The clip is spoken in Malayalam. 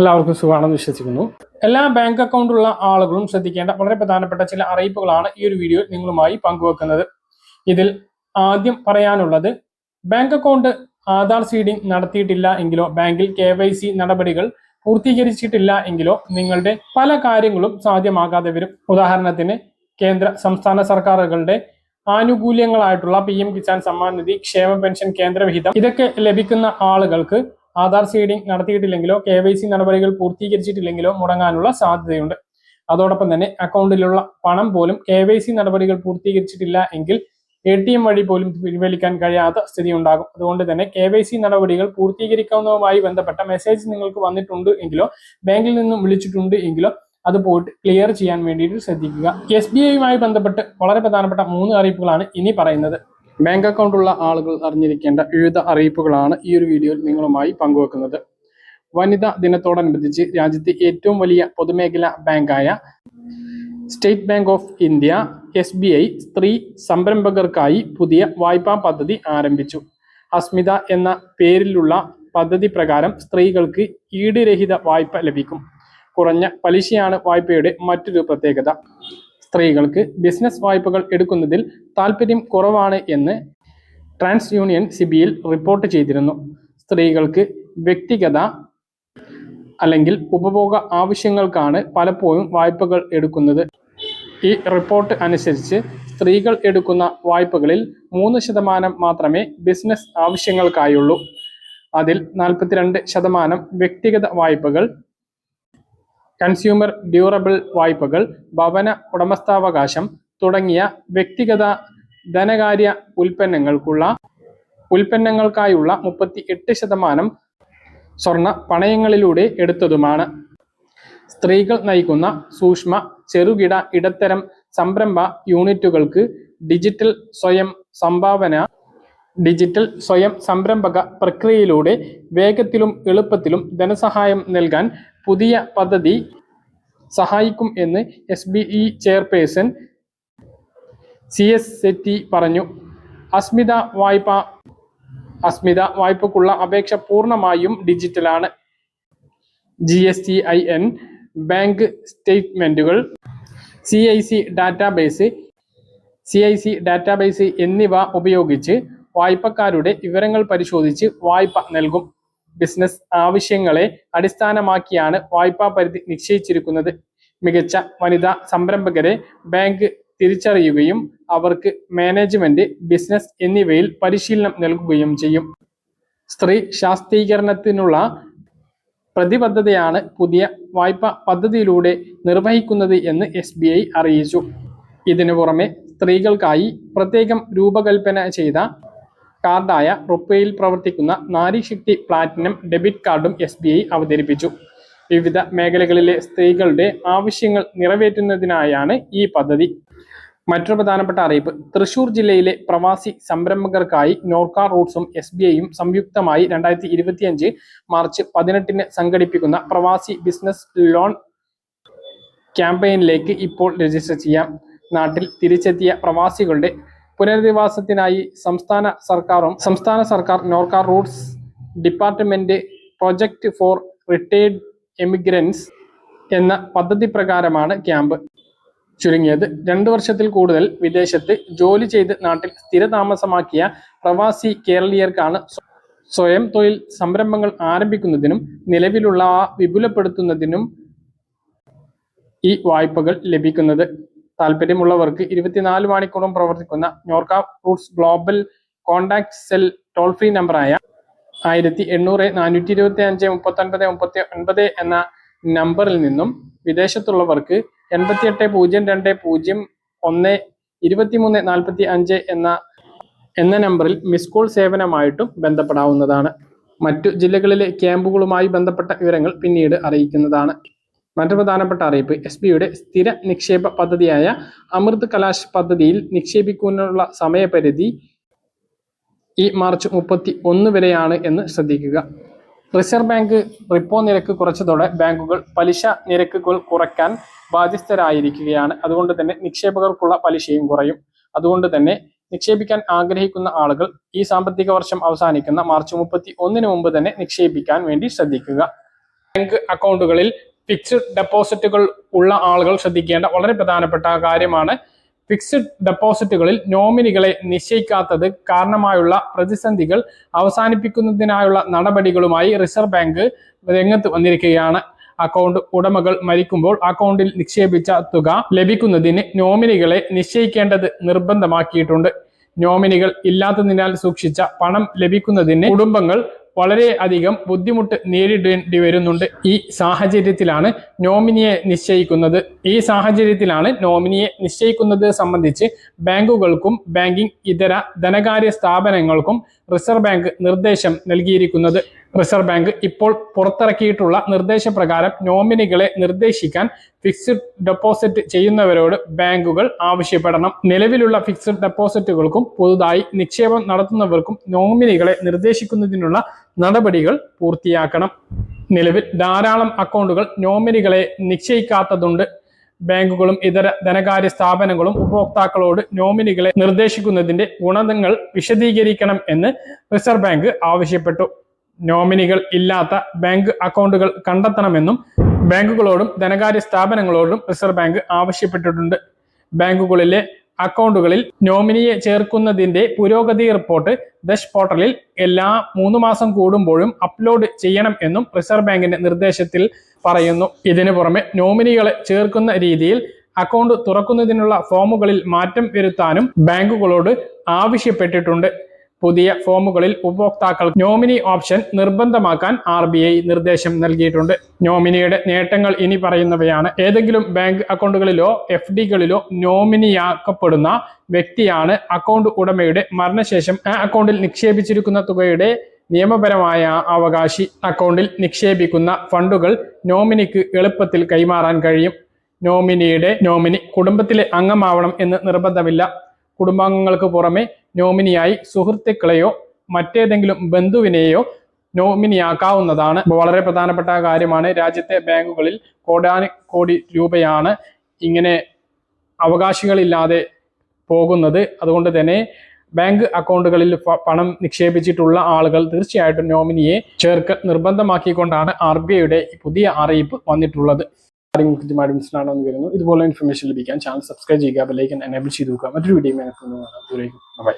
എല്ലാവർക്കും സുഖമാണെന്ന് വിശ്വസിക്കുന്നു. എല്ലാ ബാങ്ക് അക്കൗണ്ടുള്ള ആളുകളും ശ്രദ്ധിക്കേണ്ട വളരെ പ്രധാനപ്പെട്ട ചില അറിയിപ്പുകളാണ് ഈ ഒരു വീഡിയോയിൽ നിങ്ങളുമായി പങ്കുവെക്കുന്നത്. ഇതിൽ ആദ്യം പറയാനുള്ളത് ബാങ്ക് അക്കൗണ്ട് ആധാർ സീഡിംഗ് നടത്തിയിട്ടില്ല എങ്കിലോ ബാങ്കിൽ കെ നടപടികൾ പൂർത്തീകരിച്ചിട്ടില്ല എങ്കിലോ നിങ്ങളുടെ പല കാര്യങ്ങളും സാധ്യമാകാതെ വരും. ഉദാഹരണത്തിന് കേന്ദ്ര സംസ്ഥാന സർക്കാരുകളുടെ ആനുകൂല്യങ്ങളായിട്ടുള്ള പി എം കിസാൻ സമ്മാൻ നിധി ക്ഷേമ പെൻഷൻ കേന്ദ്രവിഹിതം ഇതൊക്കെ ലഭിക്കുന്ന ആളുകൾക്ക് ആധാർ സീഡിംഗ് നടത്തിയിട്ടില്ലെങ്കിലോ കെ വൈ സി നടപടികൾ പൂർത്തീകരിച്ചിട്ടില്ലെങ്കിലോ മുടങ്ങാനുള്ള സാധ്യതയുണ്ട്. അതോടൊപ്പം തന്നെ അക്കൗണ്ടിലുള്ള പണം പോലും കെ വൈ സി നടപടികൾ പൂർത്തീകരിച്ചിട്ടില്ല എങ്കിൽ എ ടി എം വഴി പോലും പിൻവലിക്കാൻ കഴിയാത്ത സ്ഥിതി ഉണ്ടാകും അതുകൊണ്ട് തന്നെ കെ വൈ സി നടപടികൾ പൂർത്തീകരിക്കുന്നതുമായി ബന്ധപ്പെട്ട മെസ്സേജ് നിങ്ങൾക്ക് വന്നിട്ടുണ്ട് എങ്കിലോ ബാങ്കിൽ നിന്നും വിളിച്ചിട്ടുണ്ട് എങ്കിലോ അത് പോയിട്ട് ക്ലിയർ ചെയ്യാൻ വേണ്ടിയിട്ട് ശ്രദ്ധിക്കുക. എസ് ബി ഐയുമായി ബന്ധപ്പെട്ട് വളരെ പ്രധാനപ്പെട്ട മൂന്ന് അറിയിപ്പുകളാണ് ഇനി പറയുന്നത്. ബാങ്ക് അക്കൗണ്ട് ഉള്ള ആളുകൾ അറിഞ്ഞിരിക്കേണ്ട വിവിധ അറിയിപ്പുകളാണ് ഈ ഒരു വീഡിയോയിൽ നിങ്ങളുമായി പങ്കുവെക്കുന്നത്. വനിതാ ദിനത്തോടനുബന്ധിച്ച് രാജ്യത്തെ ഏറ്റവും വലിയ പൊതുമേഖലാ ബാങ്കായ State Bank of India S B I സ്ത്രീ സംരംഭകർക്കായി പുതിയ വായ്പാ പദ്ധതി ആരംഭിച്ചു. അസ്മിത എന്ന പേരിലുള്ള പദ്ധതി പ്രകാരം സ്ത്രീകൾക്ക് ഈടുരഹിത വായ്പ ലഭിക്കും. കുറഞ്ഞ പലിശയാണ് വായ്പയുടെ മറ്റൊരു പ്രത്യേകത. സ്ത്രീകൾക്ക് ബിസിനസ് വായ്പകൾ എടുക്കുന്നതിൽ താല്പര്യം കുറവാണ് എന്ന് ട്രാൻസ് യൂണിയൻ സിബിയിൽ റിപ്പോർട്ട് ചെയ്തിരുന്നു. സ്ത്രീകൾക്ക് വ്യക്തിഗത അല്ലെങ്കിൽ ഉപഭോഗ ആവശ്യങ്ങൾക്കാണ് പലപ്പോഴും വായ്പകൾ എടുക്കുന്നത്. ഈ റിപ്പോർട്ട് അനുസരിച്ച് സ്ത്രീകൾ എടുക്കുന്ന വായ്പകളിൽ മൂന്ന് ശതമാനം മാത്രമേ ബിസിനസ് ആവശ്യങ്ങൾക്കായുള്ളൂ. അതിൽ നാൽപ്പത്തിരണ്ട് ശതമാനം വ്യക്തിഗത വായ്പകൾ കൺസ്യൂമർ ഡ്യൂറബിൾ വായ്പകൾ ഭവന ഉടമസ്ഥാവകാശം തുടങ്ങിയ വ്യക്തിഗത ധനകാര്യ ഉൽപ്പന്നങ്ങൾക്കുള്ള ഉൽപ്പന്നങ്ങൾക്കായുള്ള മുപ്പത്തി എട്ട് ശതമാനം സ്വർണ പണയങ്ങളിലൂടെ എടുത്തതുമാണ്. സ്ത്രീകൾ നയിക്കുന്ന സൂക്ഷ്മ ചെറുകിട ഇടത്തരം സംരംഭ യൂണിറ്റുകൾക്ക് ഡിജിറ്റൽ സ്വയം സംഭാവന ഡിജിറ്റൽ സ്വയം സംരംഭക പ്രക്രിയയിലൂടെ വേഗത്തിലും എളുപ്പത്തിലും ധനസഹായം നൽകാൻ പുതിയ പദ്ധതി സഹായിക്കും എന്ന് S B I chairperson C S Setty പറഞ്ഞു. അസ്മിത വായ്പ അസ്മിത വായ്പക്കുള്ള അപേക്ഷ പൂർണമായും ഡിജിറ്റലാണ്. G S T I N bank സ്റ്റേറ്റ്മെന്റുകൾ C I C database C I C database എന്നിവ ഉപയോഗിച്ച് വായ്പക്കാരുടെ വിവരങ്ങൾ പരിശോധിച്ച് വായ്പ നൽകും. ബിസിനസ് ആവശ്യങ്ങളെ അടിസ്ഥാനമാക്കിയാണ് വായ്പാ പരിധി നിശ്ചയിച്ചിരിക്കുന്നത്. മികച്ച വനിതാ സംരംഭകരെ ബാങ്ക് തിരിച്ചറിയുകയും അവർക്ക് മാനേജ്മെന്റ് ബിസിനസ് എന്നിവയിൽ പരിശീലനം നൽകുകയും ചെയ്യും. സ്ത്രീ ശാസ്ത്രീകരണത്തിനുള്ള പ്രതിബദ്ധതയാണ് പുതിയ വായ്പ പദ്ധതിയിലൂടെ നിർവഹിക്കുന്നത് എന്ന് എസ് ബി ഐ അറിയിച്ചു. ഇതിനു പുറമെ സ്ത്രീകൾക്കായി പ്രത്യേകം രൂപകൽപ്പന ചെയ്ത കാർഡായ റുപ്പേയിൽ പ്രവർത്തിക്കുന്ന നാരീശക്തി പ്ലാറ്റിനം ഡെബിറ്റ് കാർഡും എസ് ബി ഐ അവതരിപ്പിച്ചു. വിവിധ മേഖലകളിലെ സ്ത്രീകളുടെ ആവശ്യങ്ങൾ നിറവേറ്റുന്നതിനായാണ് ഈ പദ്ധതി. മറ്റൊരു പ്രധാനപ്പെട്ട അറിയിപ്പ് തൃശൂർ ജില്ലയിലെ പ്രവാസി സംരംഭകർക്കായി നോർക്ക റൂട്ട്സും എസ് ബി ഐയും സംയുക്തമായി രണ്ടായിരത്തി ഇരുപത്തിയഞ്ച് മാർച്ച് പതിനെട്ടിന് സംഘടിപ്പിക്കുന്ന പ്രവാസി ബിസിനസ് ലോൺ ക്യാമ്പയിനിലേക്ക് ഇപ്പോൾ രജിസ്റ്റർ ചെയ്യാം. നാട്ടിൽ തിരിച്ചെത്തിയ പ്രവാസികളുടെ പുനരധിവാസത്തിനായി സംസ്ഥാന സർക്കാരും സംസ്ഥാന സർക്കാർ Norka Roots department project for retired emigrants എന്ന പദ്ധതി പ്രകാരമാണ് ക്യാമ്പ് ചുരുങ്ങിയത്. രണ്ടു വർഷത്തിൽ കൂടുതൽ വിദേശത്ത് ജോലി ചെയ്ത് നാട്ടിൽ സ്ഥിരതാമസമാക്കിയ പ്രവാസി കേരളീയർക്കാണ് സ്വ- സ്വയം തൊഴിൽ സംരംഭങ്ങൾ ആരംഭിക്കുന്നതിനും നിലവിലുള്ള വിപുലപ്പെടുത്തുന്നതിനും ഈ വായ്പകൾ ലഭിക്കുന്നത്. താല്പര്യമുള്ളവർക്ക് ഇരുപത്തിനാല് മണിക്കൂറും പ്രവർത്തിക്കുന്ന Norka Roots global contact cell toll free നമ്പറായ ആയിരത്തി എണ്ണൂറ് നാനൂറ്റി ഇരുപത്തി അഞ്ച് മുപ്പത്തി ഒൻപത് മുപ്പത്തി ഒൻപത് എന്ന നമ്പറിൽ നിന്നും വിദേശത്തുള്ളവർക്ക് എൺപത്തിയെട്ട് പൂജ്യം രണ്ട് പൂജ്യം ഒന്ന് ഇരുപത്തിമൂന്ന് നാൽപ്പത്തി അഞ്ച് എന്ന എന്ന നമ്പറിൽ മിസ് കോൾ സേവനമായിട്ടും ബന്ധപ്പെടാവുന്നതാണ്. മറ്റു ജില്ലകളിലെ ക്യാമ്പുകളുമായി ബന്ധപ്പെട്ട വിവരങ്ങൾ പിന്നീട് അറിയിക്കുന്നതാണ്. മറ്റു പ്രധാനപ്പെട്ട അറിയിപ്പ് എസ് ബിയുടെ സ്ഥിര നിക്ഷേപ പദ്ധതിയായ അമൃത് കലാശ് പദ്ധതിയിൽ നിക്ഷേപിക്കുന്നതിനുള്ള സമയപരിധി ഈ മാർച്ച് മുപ്പത്തി ഒന്ന് വരെയാണ് എന്ന് ശ്രദ്ധിക്കുക. റിസർവ് ബാങ്ക് റിപ്പോ നിരക്ക് കുറച്ചതോടെ ബാങ്കുകൾ പലിശ നിരക്കുകൾ കുറയ്ക്കാൻ ബാധ്യസ്ഥരായിരിക്കുകയാണ്. അതുകൊണ്ട് തന്നെ നിക്ഷേപകർക്കുള്ള പലിശയും കുറയും. അതുകൊണ്ട് തന്നെ നിക്ഷേപിക്കാൻ ആഗ്രഹിക്കുന്ന ആളുകൾ ഈ സാമ്പത്തിക വർഷം അവസാനിക്കുന്ന മാർച്ച് മുപ്പത്തി ഒന്നിന് മുമ്പ് തന്നെ നിക്ഷേപിക്കാൻ വേണ്ടി ശ്രദ്ധിക്കുക. ബാങ്ക് അക്കൗണ്ടുകളിൽ ഫിക്സ്ഡ് ഡെപ്പോസിറ്റുകൾ ഉള്ള ആളുകൾ ശ്രദ്ധിക്കേണ്ട വളരെ പ്രധാനപ്പെട്ട കാര്യമാണ്. ഫിക്സ്ഡ് ഡെപ്പോസിറ്റുകളിൽ നോമിനികളെ നിശ്ചയിക്കാത്തത് കാരണമായുള്ള പ്രതിസന്ധികൾ അവസാനിപ്പിക്കുന്നതിനായുള്ള നടപടികളുമായി റിസർവ് ബാങ്ക് രംഗത്ത് വന്നിരിക്കുകയാണ്. അക്കൗണ്ട് ഉടമകൾ മരിക്കുമ്പോൾ അക്കൗണ്ടിൽ നിക്ഷേപിച്ച തുക ലഭിക്കുന്നതിന് നോമിനികളെ നിശ്ചയിക്കേണ്ടത് നിർബന്ധമാക്കിയിട്ടുണ്ട്. നോമിനികൾ ഇല്ലാത്തതിനാൽ സൂക്ഷിച്ച പണം ലഭിക്കുന്നതിന് കുടുംബങ്ങൾ വളരെ അധികം ബുദ്ധിമുട്ട് നേരിടേണ്ടി വരുന്നുണ്ട് ഈ സാഹചര്യത്തിലാണ് നോമിനിയെ നിശ്ചയിക്കുന്നത്. ഈ സാഹചര്യത്തിലാണ് നോമിനിയെ നിശ്ചയിക്കുന്നത് സംബന്ധിച്ച് ബാങ്കുകൾക്കും ബാങ്കിംഗ് ഇതര ധനകാര്യ സ്ഥാപനങ്ങൾക്കും റിസർവ് ബാങ്ക് നിർദ്ദേശം നൽകിയിരിക്കുന്നത്. റിസർവ് ബാങ്ക് ഇപ്പോൾ പുറത്തിറക്കിയിട്ടുള്ള നിർദ്ദേശപ്രകാരം നോമിനികളെ നിർദ്ദേശിക്കാൻ ഫിക്സ്ഡ് ഡെപ്പോസിറ്റ് ചെയ്യുന്നവരോട് ബാങ്കുകൾ ആവശ്യപ്പെടണം. നിലവിലുള്ള ഫിക്സ്ഡ് ഡെപ്പോസിറ്റുകൾക്കും പുതുതായി നിക്ഷേപം നടത്തുന്നവർക്കും നോമിനികളെ നിർദ്ദേശിക്കുന്നതിനുള്ള നടപടികൾ പൂർത്തിയാക്കണം. നിലവിൽ ധാരാളം അക്കൗണ്ടുകൾ നോമിനികളെ നിശ്ചയിക്കാത്തതുണ്ട്. ബാങ്കുകളും ഇതര ധനകാര്യ സ്ഥാപനങ്ങളും ഉപഭോക്താക്കളോട് നോമിനികളെ നിർദ്ദേശിക്കുന്നതിന്റെ ഗുണങ്ങൾ വിശദീകരിക്കണം എന്ന് റിസർവ് ബാങ്ക് ആവശ്യപ്പെട്ടു. നോമിനികൾ ഇല്ലാത്ത ബാങ്ക് അക്കൗണ്ടുകൾ കണ്ടെത്തണമെന്നും ബാങ്കുകളോടും ധനകാര്യ സ്ഥാപനങ്ങളോടും റിസർവ് ബാങ്ക് ആവശ്യപ്പെട്ടിട്ടുണ്ട്. ബാങ്കുകളിലെ അക്കൗണ്ടുകളിൽ നോമിനിയെ ചേർക്കുന്നതിന്റെ പുരോഗതി റിപ്പോർട്ട് ദശ് പോർട്ടലിൽ എല്ലാ മൂന്ന് മാസം കൂടുമ്പോഴും അപ്ലോഡ് ചെയ്യണം എന്നും റിസർവ് ബാങ്കിന്റെ നിർദ്ദേശത്തിൽ പറയുന്നു. ഇതിനു പുറമെ നോമിനികളെ ചേർക്കുന്ന രീതിയിൽ അക്കൗണ്ട് തുറക്കുന്നതിനുള്ള ഫോമുകളിൽ മാറ്റം വരുത്താനും ബാങ്കുകളോട് ആവശ്യപ്പെട്ടിട്ടുണ്ട്. പുതിയ ഫോമുകളിൽ ഉപഭോക്താക്കൾ നോമിനി ഓപ്ഷൻ നിർബന്ധമാക്കാൻ ആർ ബി ഐ നിർദ്ദേശം നൽകിയിട്ടുണ്ട്. നോമിനിയുടെ നേട്ടങ്ങൾ ഇനി പറയുന്നവയാണ്. ഏതെങ്കിലും ബാങ്ക് അക്കൗണ്ടുകളിലോ എഫ് ഡികളിലോ നോമിനിയാക്കപ്പെടുന്ന വ്യക്തിയാണ് അക്കൗണ്ട് ഉടമയുടെ മരണശേഷം ആ അക്കൗണ്ടിൽ നിക്ഷേപിച്ചിരിക്കുന്ന തുകയുടെ നിയമപരമായ അവകാശി. അക്കൗണ്ടിൽ നിക്ഷേപിക്കുന്ന ഫണ്ടുകൾ നോമിനിക്ക് എളുപ്പത്തിൽ കൈമാറാൻ കഴിയും. നോമിനിയുടെ നോമിനി കുടുംബത്തിലെ അംഗമാവണം എന്ന് നിർബന്ധമില്ല. കുടുംബാംഗങ്ങൾക്ക് പുറമെ നോമിനിയായി സുഹൃത്തുക്കളെയോ മറ്റേതെങ്കിലും ബന്ധുവിനെയോ നോമിനിയാക്കാവുന്നതാണ്. വളരെ പ്രധാനപ്പെട്ട കാര്യമാണ് രാജ്യത്തെ ബാങ്കുകളിൽ കോടാനു കോടി രൂപയാണ് ഇങ്ങനെ അവകാശികളില്ലാതെ പോകുന്നത്. അതുകൊണ്ട് തന്നെ ബാങ്ക് അക്കൗണ്ടുകളിൽ പണം നിക്ഷേപിച്ചിട്ടുള്ള ആളുകൾ തീർച്ചയായിട്ടും നോമിനിയെ ചേർക്കൽ നിർബന്ധമാക്കിക്കൊണ്ടാണ് ആർ ബി ഐയുടെ പുതിയ അറിയിപ്പ് വന്നിട്ടുള്ളത്. കൃത്യമായിട്ട് വരുന്നു. ഇതുപോലെ ഇൻഫർമേഷൻ ലഭിക്കാൻ ചാനൽ സബ്സ്ക്രൈബ് ചെയ്യുക ബെല്ലൈക്കൻ എനേബിൾ ചെയ്ത് നോക്കുക മറ്റൊരു വീഡിയോ ബൈ